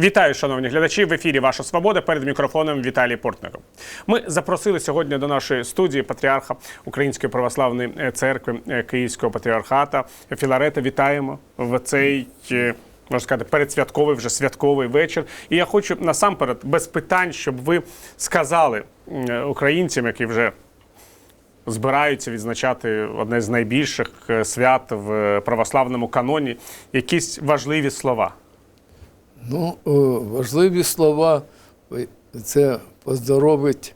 Вітаю, шановні глядачі. В ефірі Ваша Свобода перед мікрофоном Віталій Портников. Ми запросили сьогодні до нашої студії патріарха Української православної е, церкви е, Київського патріархата Філарета. Вітаємо в цей. е, Можна сказати, передсвятковий, вже святковий вечір. І я хочу насамперед без питань, щоб ви сказали українцям, які вже збираються відзначати одне з найбільших свят в православному каноні, якісь важливі слова. Ну, важливі слова е, це поздоровить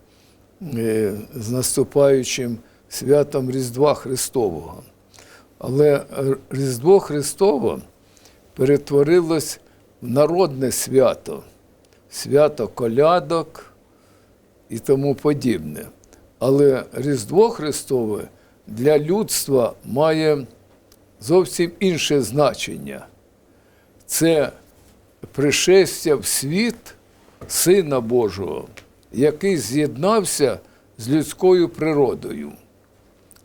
е, з наступаючим святом Різдва Христового. Але е, Різдво Христово перетворилось в народне свято, свято колядок і тому подібне. Але Різдво Христове для людства має зовсім інше значення. Це пришестя в світ Сина Божого, який з'єднався з людською природою.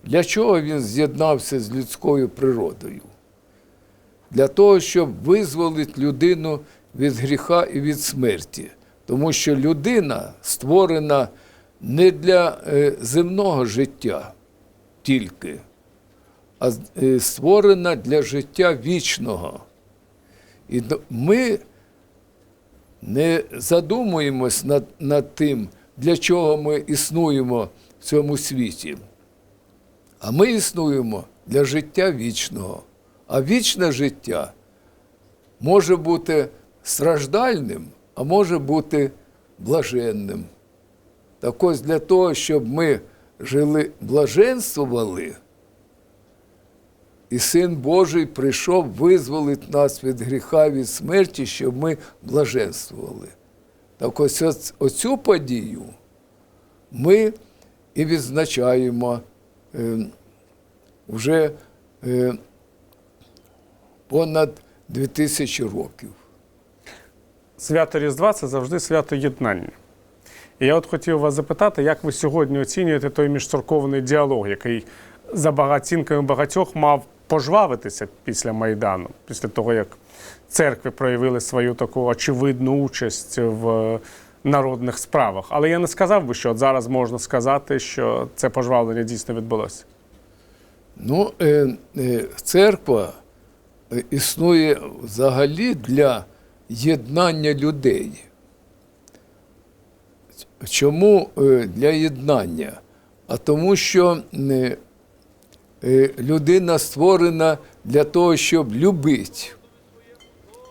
Для чого він з'єднався з людською природою? Для того, щоб визволити людину від гріха і від смерті. Тому що людина створена не для е, земного життя тільки, а е, створена для життя вічного. І ми не задумуємось над, над тим, для чого ми існуємо в цьому світі. А ми існуємо для життя вічного. А вічне життя може бути страждальним, а може бути блаженним. Так ось для того, щоб ми жили, блаженствували, і Син Божий прийшов визволити нас від гріха, від смерті, щоб ми блаженствували. Так ось оцю подію ми і відзначаємо е, вже е, понад 2000 років. Свято Різдва це завжди свято єднання. І я от хотів вас запитати, як ви сьогодні оцінюєте той міжцерковний діалог, який за бага- оцінками багатьох мав пожвавитися після Майдану, після того, як церкви проявили свою таку очевидну участь в народних справах. Але я не сказав би, що от зараз можна сказати, що це пожвавлення дійсно відбулося. Ну, е, е, церква е, існує взагалі для єднання людей. Чому е, для єднання? А тому, що е, е, людина створена для того, щоб любити.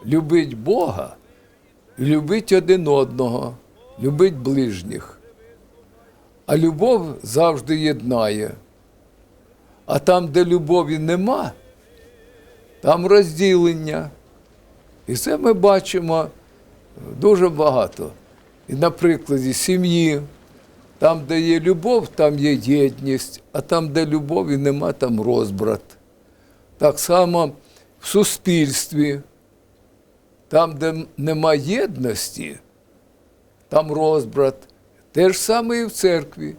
Любить Бога, любить один одного, любить ближніх. А любов завжди єднає. А там, де любові нема, там розділення. І це ми бачимо дуже багато. І на прикладі сім'ї, там, де є любов, там є єдність, а там, де любові нема, там розбрат. Так само в суспільстві, там, де нема єдності, там розбрат. Те ж саме і в церкві.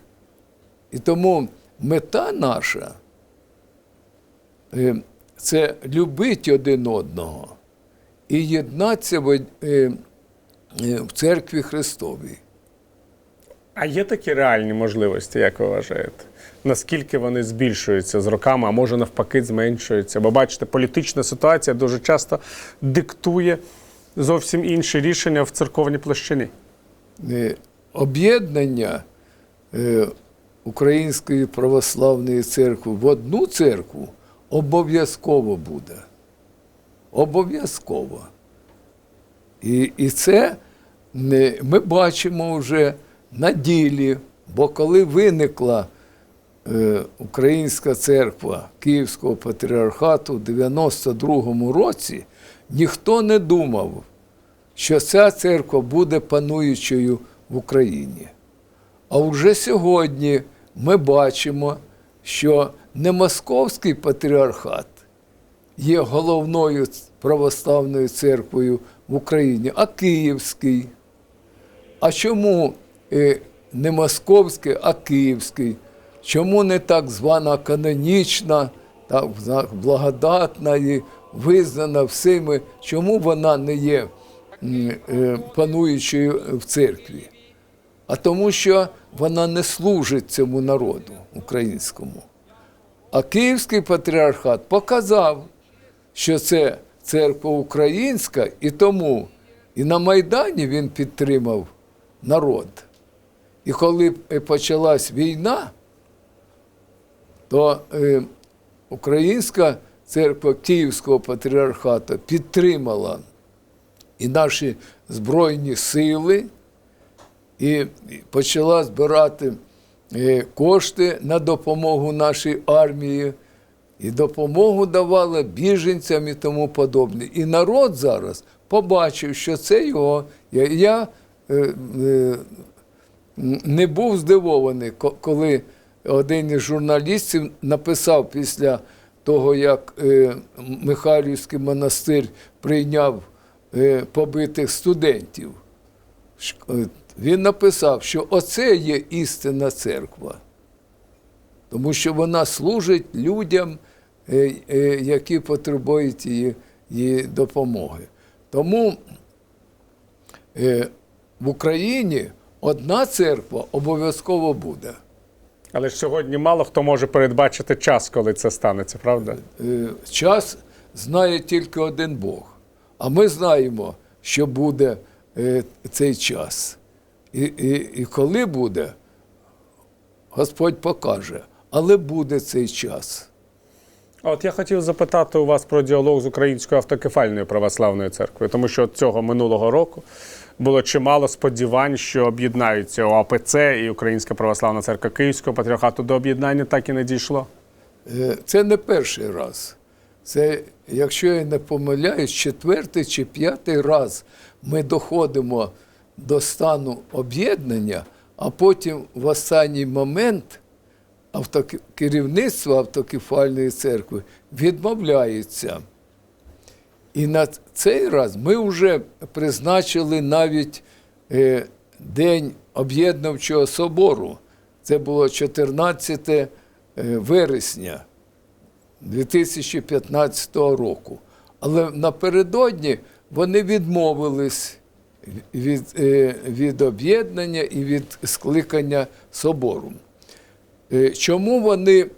І тому мета наша е, це любити один одного і єднатися в, е, е, в церкві Христовій. А є такі реальні можливості, як ви вважаєте? Наскільки вони збільшуються з роками, а може навпаки зменшуються? Бо бачите, політична ситуація дуже часто диктує зовсім інші рішення в церковній площині. Е, Об'єднання е, Української православної церкви в одну церкву обов'язково буде. Обов'язково. І, і це ми бачимо вже на ділі, бо коли виникла е, Українська церква Київського патріархату в 92-му році, ніхто не думав, що ця церква буде пануючою в Україні. А вже сьогодні ми бачимо, що не московський патріархат є головною православною церквою в Україні, а Київський. А чому не московський, а київський? Чому не так звана канонічна, так благодатна і визнана всіми? Чому вона не є е, пануючою в церкві, а тому, що вона не служить цьому народу українському. А Київський патріархат показав, що це церква українська, і тому і на Майдані він підтримав народ. І коли е, почалась війна, то е, Українська церква Київського патріархату підтримала і наші Збройні сили, і почала збирати е, кошти на допомогу нашій армії, і допомогу давала біженцям і тому подобне. І народ зараз побачив, що це його. Я, я е, е, не був здивований, коли один із журналістів написав після того, як е, Михайлівський монастир прийняв е, побитих студентів. Е, Він написав, що оце є істинна церква, тому що вона служить людям, які потребують її, її допомоги. Тому в Україні одна церква обов'язково буде. Але ж сьогодні мало хто може передбачити час, коли це станеться, правда? Е, Час знає тільки один Бог. А ми знаємо, що буде е, цей час. І, і, і коли буде, Господь покаже. Але буде цей час. От я хотів запитати у вас про діалог з Українською автокефальною православною церквою, тому що цього минулого року було чимало сподівань, що об'єднаються ОАПЦ і Українська православна церква Київського патріархату. До об'єднання так і не дійшло. Е, Це не перший раз. Це, якщо я не помиляюсь, четвертий чи п'ятий раз ми доходимо до стану об'єднання, а потім в останній момент автоке- керівництво автокефальної церкви відмовляється. І на цей раз ми вже призначили навіть е, День об'єднавчого собору. Це було 14 е, вересня 2015 року. Але напередодні вони відмовились від, е, від об'єднання і від скликання собору. Чому вони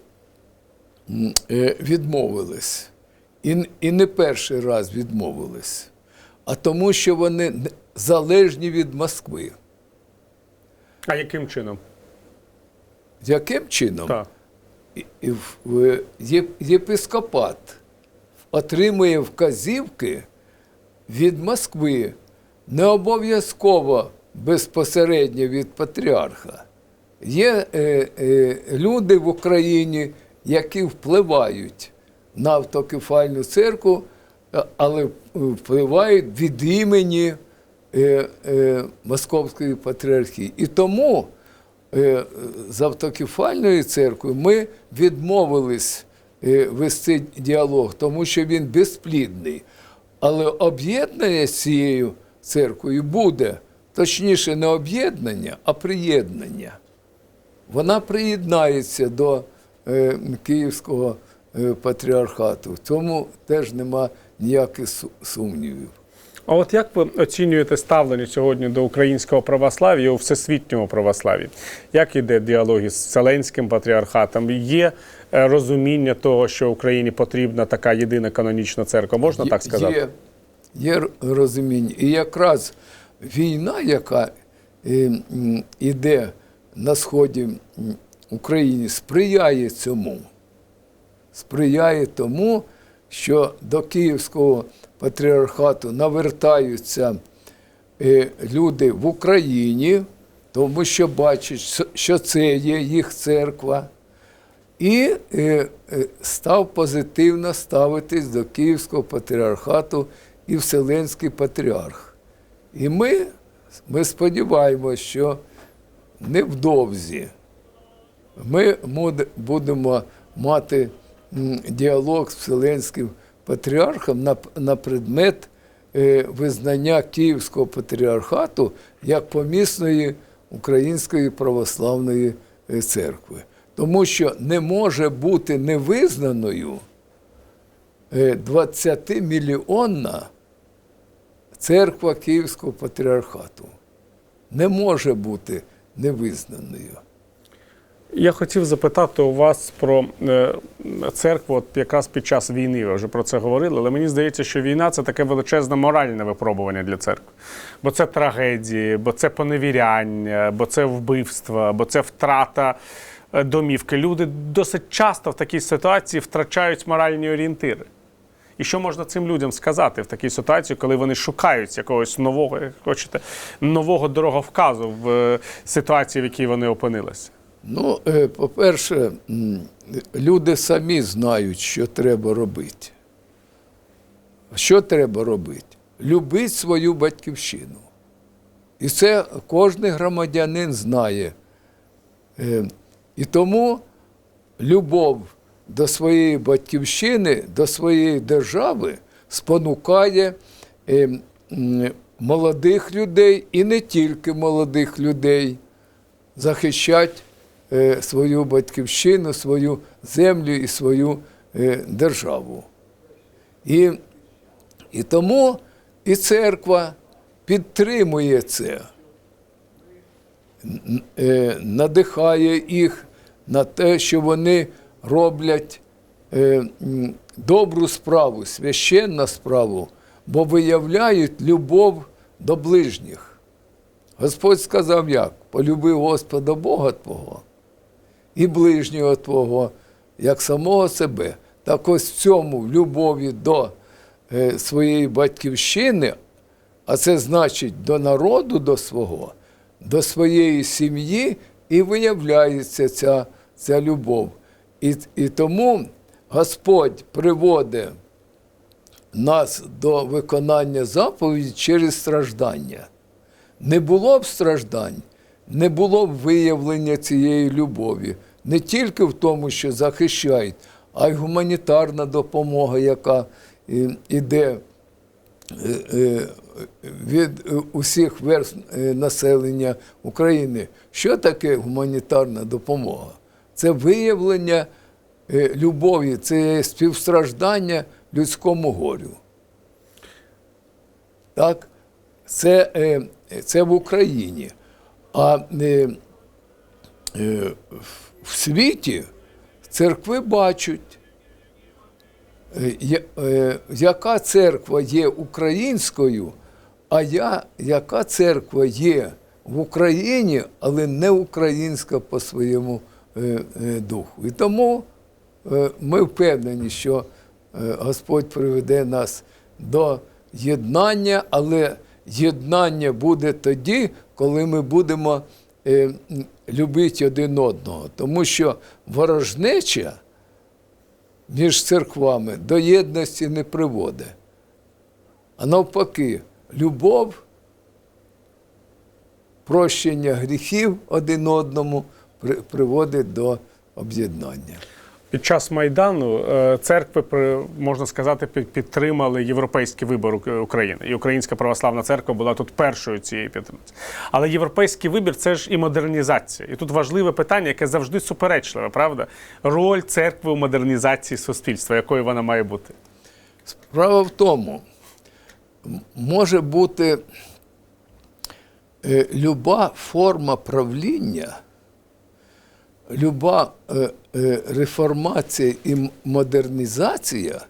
відмовились? І, і не перший раз відмовились, а тому, що вони залежні від Москви. А яким чином? Яким чином? Так. Єпископат отримує вказівки від Москви, не обов'язково безпосередньо від патріарха. Є е, е, люди в Україні, які впливають на автокефальну церкву, але впливають від імені е, е, Московської патріархії. І тому е, з автокефальною церквою ми відмовились е, вести діалог, тому що він безплідний. Але об'єднання з цією церквою буде, точніше, не об'єднання, а приєднання. Вона приєднається до е, Київського е, патріархату. В цьому теж нема ніяких сумнівів. А от як ви оцінюєте ставлення сьогодні до українського православ'я у всесвітньому православ'ї? Як іде діалог із Вселенським патріархатом? Є е, розуміння того, що Україні потрібна така єдина канонічна церква? Можна так сказати? Є, є розуміння. І якраз війна, яка е, іде на сході України, сприяє цьому. Сприяє тому, що до Київського патріархату навертаються е, люди в Україні, тому що бачать, що- це є їх церква і е, е, став позитивно ставитись до Київського патріархату і Вселенський патріарх. І ми, ми сподіваємося, що невдовзі ми будемо мати діалог з Вселенським патріархом на, на предмет е, визнання Київського патріархату як помісної Української православної е, церкви. Тому що не може бути невизнаною 20-мільйонна церква Київського патріархату не може бути невизнаною. Я хотів запитати у вас про е, церкву, от якраз під час війни. Ви вже про це говорили, але мені здається, що війна це таке величезне моральне випробування для церкви. Бо це трагедії, бо це поневіряння, бо це вбивства, бо це втрата е, домівки. Люди досить часто в такій ситуації втрачають моральні орієнтири. І що можна цим людям сказати в такій ситуації, коли вони шукають якогось нового, як хочете, нового дороговказу в е, ситуації, в якій вони опинилися? Ну, е, по-перше, люди самі знають, що треба робити. Що треба робити? Любить свою батьківщину. І це кожен громадянин знає. Е, І тому любов до своєї батьківщини, до своєї держави спонукає е, молодих людей і не тільки молодих людей захищати свою батьківщину, свою землю і свою е, державу. І, і тому і церква підтримує це, е, надихає їх на те, що вони роблять е, добру справу, священну справу, бо виявляють любов до ближніх. Господь сказав як? Полюби Господа Бога Твого і ближнього Твого, як самого себе. Так ось в цьому любові до е, своєї батьківщини, а це значить до народу до свого, до своєї сім'ї, і виявляється ця, ця любов. І, і тому Господь приводить нас до виконання заповіді через страждання. Не було б страждань, не було виявлення цієї любові. Не тільки в тому, що захищають, а й гуманітарна допомога, яка е, іде е, е, від е, усіх верст е, населення України. Що таке гуманітарна допомога? Це виявлення е, любові, це співстраждання людському горю. Так? Це, е, це в Україні. А е, е, в- світі церкви бачать, е, е, яка церква є українською, а я, яка церква є в Україні, але не українська по своєму е, е, духу. І тому е, ми впевнені, що е, Господь приведе нас до єднання, але єднання буде тоді, коли ми будемо е, любити один одного. Тому що ворожнеча між церквами до єдності не приводить. А навпаки, любов, прощення гріхів один одному приводить до об'єднання. Під час майдану е, церкви можна сказати підтримали європейський вибір України, і Українська православна церква була тут першою цієї підтримки. Але європейський вибір це ж і модернізація. І тут важливе питання, яке завжди суперечливе, правда? Роль церкви у модернізації суспільства, якою вона має бути. Справа в тому, може бути е, люба форма правління, люба е, е, реформація і модернізація,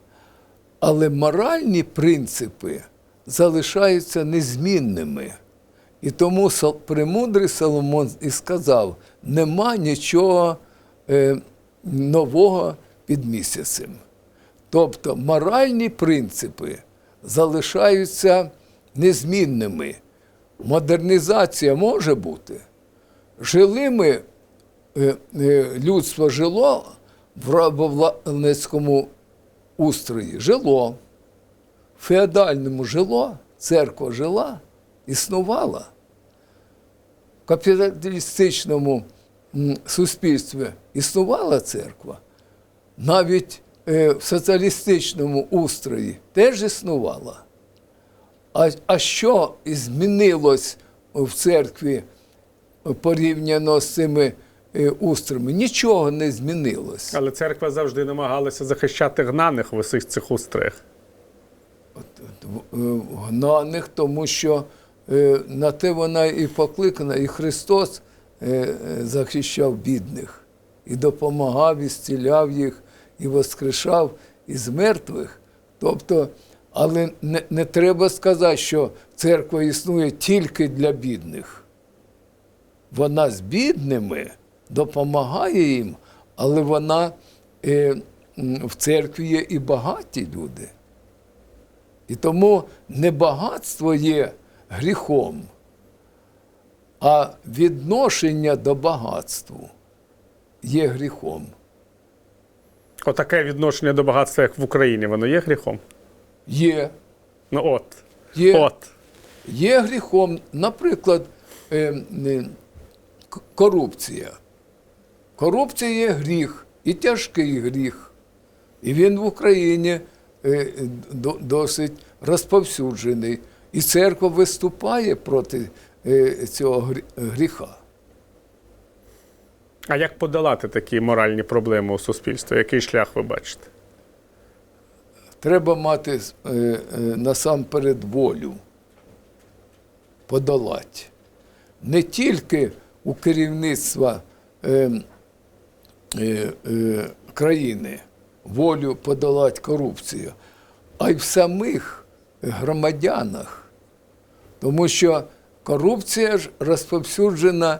але моральні принципи залишаються незмінними. І тому премудрий Соломон і сказав: нема нічого е, нового під місяцем. Тобто моральні принципи залишаються незмінними. Модернізація може бути. Жили ми, людство жило в рабовласницькому устрої, жило, в феодальному жило, церква жила, існувала. В капіталістичному суспільстві існувала церква навіть е, в соціалістичному устрої теж існувала. А, а що змінилось в церкві порівняно з цими е, устроями? Нічого не змінилось. Але церква завжди намагалася захищати гнаних в усіх цих в- е, гнаних, тому що е, на те вона і покликана, і Христос захищав бідних, і допомагав, і зціляв їх, і воскрешав із мертвих. Тобто, але не, не треба сказати, що церква існує тільки для бідних. Вона з бідними допомагає їм, але вона е, в церкві є і багаті люди. І тому не багатство є гріхом, а відношення до багатству є гріхом. Отаке відношення до багатства, як в Україні, воно є гріхом? Є, Ну от. є, От. є гріхом, наприклад, е, е, корупція. Корупція є гріх, і тяжкий гріх. І він в Україні е, досить розповсюджений. І церква виступає проти е, цього гріха. А як подолати такі моральні проблеми у суспільстві? Який шлях ви бачите? Треба мати е, насамперед волю подолати. Не тільки у керівництва е, е, е, країни волю подолати корупцію, а й в самих громадянах. Тому що корупція ж розповсюджена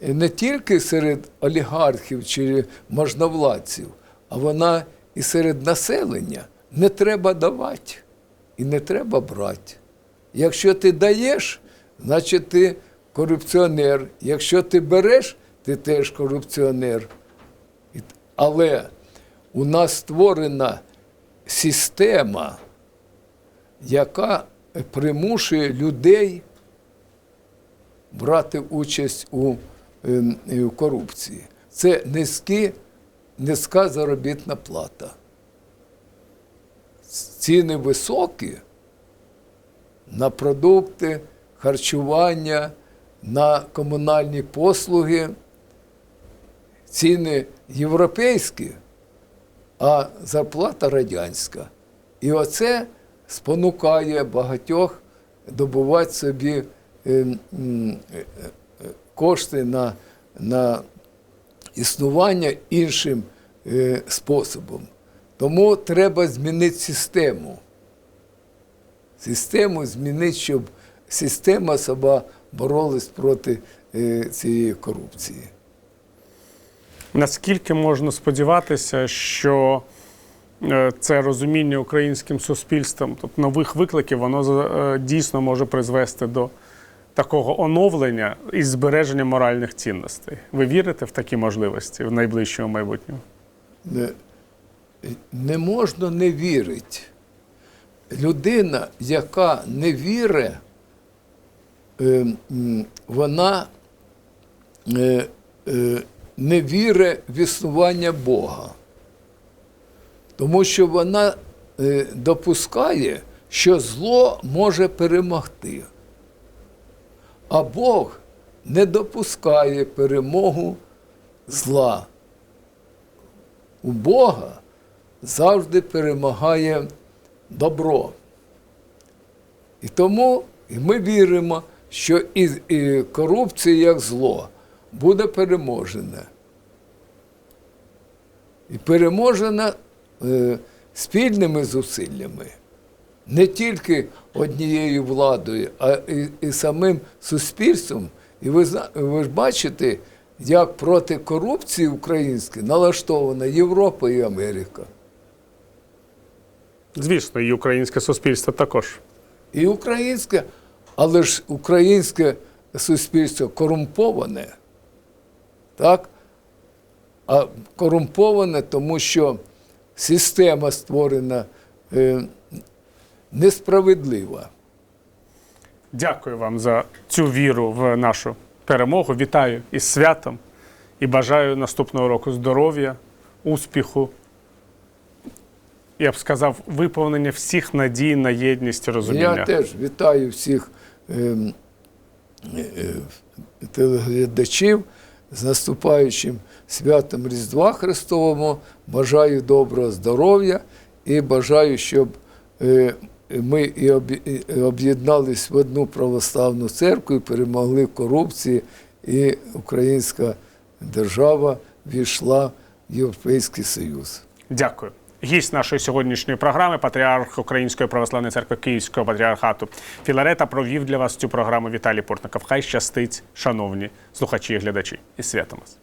не тільки серед олігархів чи можновладців, а вона і серед населення. Не треба давати і не треба брати. Якщо ти даєш, значить ти корупціонер. Якщо ти береш, ти теж корупціонер. Але у нас створена система, яка примушує людей брати участь у е, в корупції. Це низькі, низька заробітна плата. Ціни високі на продукти, харчування, на комунальні послуги. Ціни європейські, а зарплата радянська. І оце спонукає багатьох добувати собі е, е, кошти на, на існування іншим е, способом. Тому треба змінити систему. Систему змінити, щоб система сама боролась проти цієї корупції. Наскільки можна сподіватися, що е, це розуміння українським суспільством, тобто нових викликів, воно е, дійсно може призвести до такого оновлення і збереження моральних цінностей? Ви вірите в такі можливості в найближчому майбутньому? не, не можна не вірити. Людина, яка не вірить, е, вона е, не вірить в існування Бога. Тому що вона е, допускає, що зло може перемогти. А Бог не допускає перемогу зла у Бога завжди перемагає добро. І тому ми віримо, що і корупція як зло буде переможена. І переможена е, спільними зусиллями. Не тільки однією владою, а і, і самим суспільством. І ви, ви ж бачите, як проти корупції української налаштована Європа і Америка. Звісно, і українське суспільство також. І українське, але ж українське суспільство корумповане. Так? А корумповане, тому що система створена е, несправедлива. Дякую вам за цю віру в нашу перемогу. Вітаю із святом і бажаю наступного року здоров'я, успіху. Я б сказав, виповнення всіх надій на єдність і розуміння. Я теж вітаю всіх е, е, телеглядачів з наступаючим святом Різдва Христовому. Бажаю доброго здоров'я і бажаю, щоб е, ми і об'єднались в одну православну церкву, і перемогли корупції, і українська держава війшла в Європейський Союз. Дякую. Гість нашої сьогоднішньої програми, патріарх Української православної церкви Київського патріархату Філарета провів для вас цю програму Віталій Портников. Хай щастить, шановні слухачі і глядачі. І святом вас.